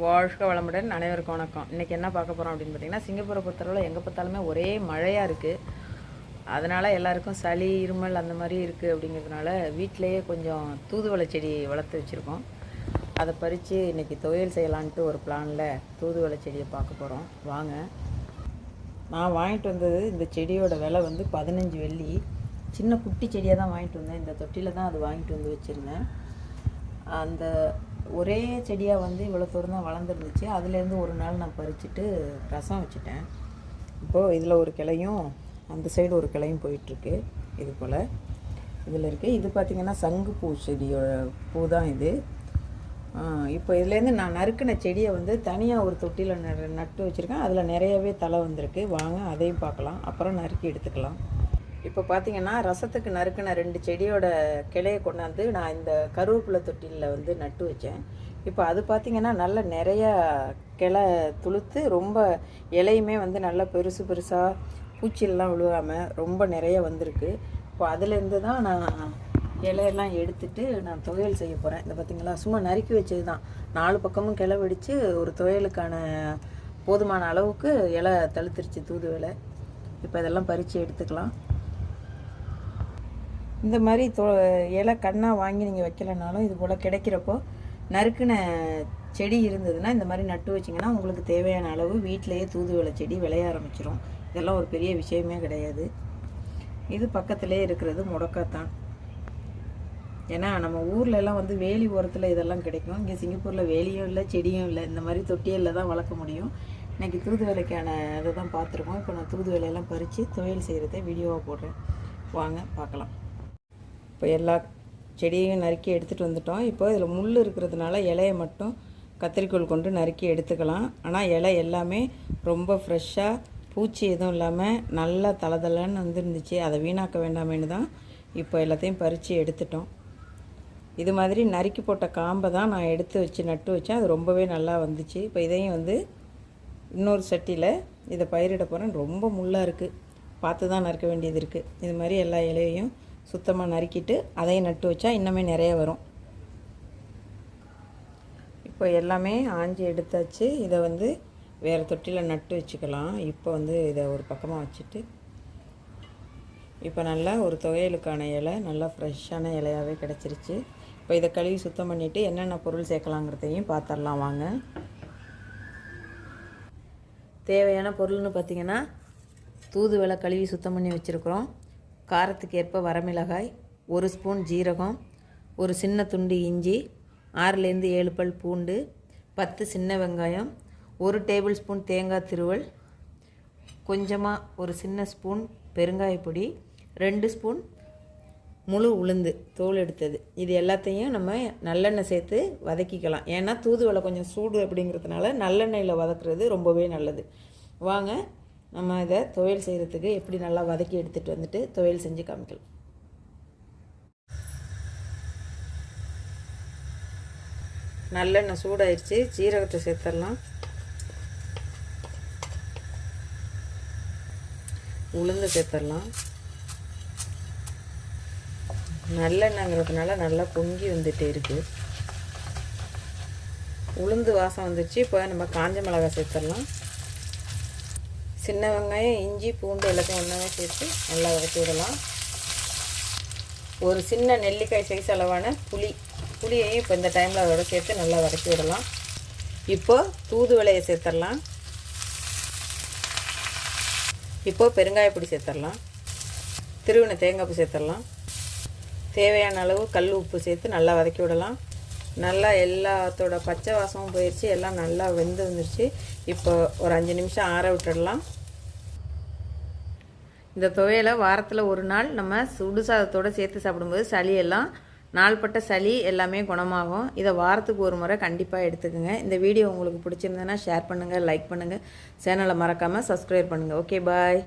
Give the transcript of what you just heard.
வாழ்க வளமுடன் அனைவருக்கும் வணக்கம். இன்றைக்கி என்ன பார்க்க போகிறோம் அப்படின்னு பார்த்தீங்கன்னா சிங்கப்பூரை பொறுத்தளவில் எங்கே பார்த்தாலுமே ஒரே மழையாக இருக்குது அதனால் எல்லாருக்கும் சளி இருமல் அந்த மாதிரி இருக்குது அப்படிங்கிறதுனால வீட்டிலையே கொஞ்சம் தூதுவளை செடி வளர்த்து வச்சுருக்கோம். அதை பறித்து இன்றைக்கி துவையல் செய்யலான்ட்டு ஒரு பிளானில் தூதுவளை செடியை பார்க்க போகிறோம் வாங்க. நான் வாங்கிட்டு வந்தது இந்த செடியோட விலை வந்து பதினஞ்சு வெள்ளி. சின்ன குட்டி செடியாக தான் வாங்கிட்டு வந்தேன். இந்த தொட்டியில் தான் அது வாங்கிட்டு வந்து வச்சுருந்தேன். அந்த ஒரே செடியாக வந்து இவ்வளோ தூரம் தான் வளர்ந்துருந்துச்சு. அதுலேருந்து ஒரு நாள் நான் பறிச்சுட்டு ரசம் வச்சுட்டேன். இப்போது இதில் ஒரு கிளையும் அந்த சைடு ஒரு கிளையும் போயிட்டுருக்கு. இது போல். இதில் இருக்குது இது பார்த்திங்கன்னா சங்கு பூ செடியோட பூ தான் இது. இப்போ இதுலேருந்து நான் நறுக்கின செடியை வந்து தனியாக ஒரு தொட்டியில் ந நட்டு வச்சுருக்கேன். அதில் நிறையவே தலை வந்திருக்கு. வாங்க அதையும் பார்க்கலாம். அப்புறம் நறுக்கி எடுத்துக்கலாம். இப்போ பார்த்தீங்கன்னா ரசத்துக்கு நறுக்கின ரெண்டு செடியோட கிளையை கொண்டாந்து நான் இந்த கருவேப்பிலை தொட்டிலில் வந்து நட்டு வச்சேன். இப்போ அது பார்த்தீங்கன்னா நல்ல நிறையா கிளை துளுத்து ரொம்ப இலையுமே வந்து நல்லா பெருசு பெருசாக பூச்சிலாம் விழுகாமல் ரொம்ப நிறைய வந்திருக்கு. இப்போ அதுலேருந்து தான் நான் இலையெல்லாம் எடுத்துட்டு நான் துவையல் செய்ய போகிறேன் இந்த பார்த்திங்களா சும்மா நறுக்கி வச்சது தான் நாலு பக்கமும் கிளை வெடித்து ஒரு துவையலுக்கான போதுமான அளவுக்கு இலை தழுத்துருச்சு தூதுவலை இப்போ இதெல்லாம் பறித்து எடுத்துக்கலாம். இந்த மாதிரி தொ இலை கண்ணாக வாங்கி நீங்கள் வைக்கலைனாலும் இது போல் கிடைக்கிறப்போ நறுக்குன செடி இருந்ததுன்னா இந்த மாதிரி நட்டு வச்சிங்கன்னா உங்களுக்கு தேவையான அளவு வீட்டிலையே தூதுவளை செடி விளைய ஆரம்பிச்சிடும் இதெல்லாம் ஒரு பெரிய விஷயமே கிடையாது. இது பக்கத்திலே இருக்கிறது முடக்கத்தான் ஏன்னா நம்ம ஊர்ல எல்லாம் வந்து வேலி ஓரத்தில் இதெல்லாம் கிடைக்கும். இங்கே சிங்கப்பூரில் வேலியும் இல்லை செடியும் இல்லை. இந்த மாதிரி தொட்டியலில் தான் வளர்க்க முடியும். இன்றைக்கி தூதுவளைக்கான இதை தான் பார்த்துருக்கோம். இப்போ நான் தூதுவலையெல்லாம் பறித்து துவையல் செய்கிறத வீடியோவாக போடுறேன். வாங்க பார்க்கலாம். இப்போ எல்லா செடியையும் நறுக்கி எடுத்துகிட்டு வந்துட்டோம். இப்போ இதில் முள் இருக்கிறதுனால இலையை மட்டும் கத்திரிக்கோல் கொண்டு நறுக்கி எடுத்துக்கலாம். ஆனால் இலை எல்லாமே ரொம்ப ஃப்ரெஷ்ஷாக பூச்சி எதுவும் இல்லாமல் நல்லா தளதளன்னு வந்துருந்துச்சு. அதை வீணாக்க வேண்டாமேன்னு தான் இப்போ எல்லாத்தையும் பறித்து எடுத்துட்டோம். இது மாதிரி நறுக்கி போட்ட காம்பை தான் நான் எடுத்து வச்சு நட்டு வச்சேன். அது ரொம்பவே நல்லா வந்துச்சு. இப்போ இதையும் வந்து இன்னொரு சட்டியில் இதை பயிரிட போகிறேன் ரொம்ப முள்ளாக இருக்குது பார்த்து தான் நறுக்க வேண்டியது இருக்குது இது மாதிரி எல்லா இலையையும் சுத்தமாக நறுக்கிட்டு அதையும் நட்டு வச்சா இன்னுமே நிறைய வரும். இப்போ எல்லாமே ஆஞ்சி எடுத்தாச்சு. இதை வந்து வேறு தொட்டியில் நட்டு வச்சுக்கலாம். இப்போ வந்து இதை ஒரு பக்கமாக வச்சுட்டு இப்போ நல்லா ஒரு துவையலுக்கான இலை நல்லா ஃப்ரெஷ்ஷான இலையாகவே கிடச்சிருச்சு. இப்போ இதை கழுவி சுத்தம் பண்ணிவிட்டு என்னென்ன பொருள் சேர்க்கலாங்கிறதையும் பார்த்துடலாம் வாங்க. தேவையான பொருள்னு பார்த்திங்கன்னா தூதுவளை கழுவி சுத்தம் பண்ணி வச்சுருக்குறோம். காரத்துக்கு ஏற்ப வரமிளகாய் ஒரு ஸ்பூன் ஜீரகம் ஒரு சின்ன துண்டு இஞ்சி ஆறுலேருந்து ஏழு பல் பூண்டு பத்து சின்ன வெங்காயம் ஒரு டேபிள் ஸ்பூன் தேங்காய் திருவல் கொஞ்சமாக ஒரு சின்ன ஸ்பூன் பெருங்காயப்பொடி ரெண்டு ஸ்பூன் முழு உளுந்து தோல் எடுத்தது. இது எல்லாத்தையும் நம்ம நல்லெண்ணெய் சேர்த்து வதக்கிக்கலாம். ஏன்னா தூதுவளை கொஞ்சம் சூடு அப்படிங்கிறதுனால நல்லெண்ணெயில் வதக்குறது ரொம்பவே நல்லது. வாங்க நம்ம இதை துவையல் செய்கிறதுக்கு எப்படி நல்லா வதக்கி எடுத்துகிட்டு வந்துட்டு துவையல் செஞ்சு காமிக்கலாம். நல்லெண்ணெய் சூடாயிடுச்சு சீரகத்தை சேர்த்துடலாம். உளுந்து சேர்த்துடலாம். நல்லெண்ணெய்ங்கிறதுனால நல்லா பொங்கி வந்துகிட்டே இருக்குது உளுந்து வாசம் வந்துச்சு இப்போ நம்ம காஞ்ச மிளகாய் சேர்த்துடலாம். சின்ன வெங்காயம் இஞ்சி பூண்டு எல்லாத்தையும் ஒன்றாவே சேர்த்து நல்லா வதக்கி விடலாம். ஒரு சின்ன நெல்லிக்காய் சைஸ் அளவான புளி புளியையும் இப்போ இந்த டைமில் அதோட சேர்த்து நல்லா வதக்கி விடலாம். இப்போ தூதுவளையை சேர்த்துடலாம் இப்போது பெருங்காயப்பொடி சேர்த்துடலாம் திருவினை தேங்காய் பூ சேர்த்துடலாம் தேவையான அளவு கல் உப்பு சேர்த்து நல்லா வதக்கி விடலாம். நல்லா எல்லாத்தோட பச்சை வாசமும் போயிடுச்சு எல்லாம் நல்லா வெந்து வந்துருச்சு. இப்போ ஒரு அஞ்சு நிமிஷம் ஆற விட்டுடலாம். இந்த துவையலை வாரத்தில் ஒரு நாள் நம்ம சுடு சாதத்தோடு சேர்த்து சாப்பிடும்போது சளி எல்லாம் நாள்பட்ட சளி எல்லாமே குணமாகும். இதை வாரத்துக்கு ஒரு முறை கண்டிப்பாக எடுத்துக்கோங்க. இந்த வீடியோ உங்களுக்கு பிடிச்சிருந்ததுன்னா ஷேர் பண்ணுங்கள் லைக் பண்ணுங்கள் சேனலை மறக்காமல் சப்ஸ்கிரைப் பண்ணுங்கள் ஓகே பாய்